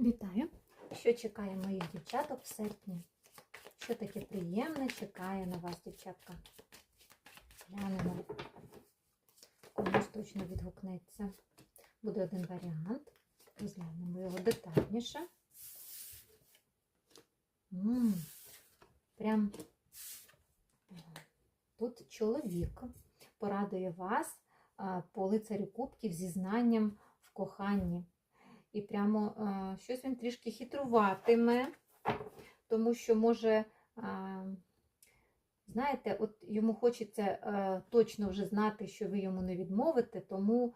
Вітаю! Що чекає моїх дівчаток в серпні? Що таке приємне чекає на вас, дівчатка? Глянемо. Комусь точно відгукнеться. Буде один варіант. Розглянемо його детальніше. М, Прям е, тут чоловік порадує вас а, по лицарю кубків зі знанням в коханні. І прямо е, щось він трішки хитруватиме, тому що може, е, знаєте, от йому хочеться е, точно вже знати, що ви йому не відмовите, тому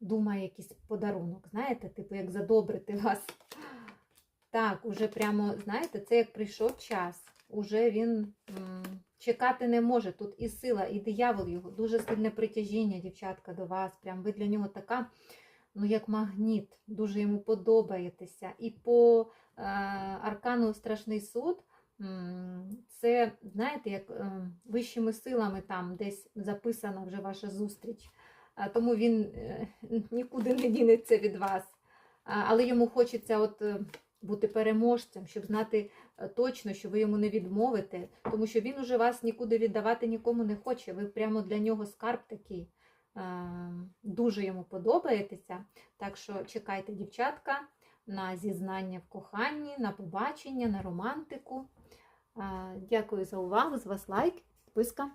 думає якийсь подарунок, знаєте, типу, як задобрити вас. Так, уже прямо, знаєте, це як прийшов час. Уже він м, чекати не може. Тут і сила, і диявол його, дуже сильне притяжіння, дівчатка, до вас. Прям ви для нього така ну, як магніт, дуже йому подобаєтеся. І по е, аркану Страшний суд це, знаєте, як е, вищими силами там десь записана вже ваша зустріч. Тому він е, нікуди не дінеться від вас. Але йому хочеться от. е, Бути переможцем, щоб знати е, точно, що ви йому не відмовите, тому що він уже вас нікуди віддавати нікому не хоче. Ви прямо для нього скарб такий. Дуже йому подобаєтеся. Так що чекайте, дівчатка, на зізнання в коханні, на побачення, на романтику. Дякую за увагу. З вас лайк, підписка.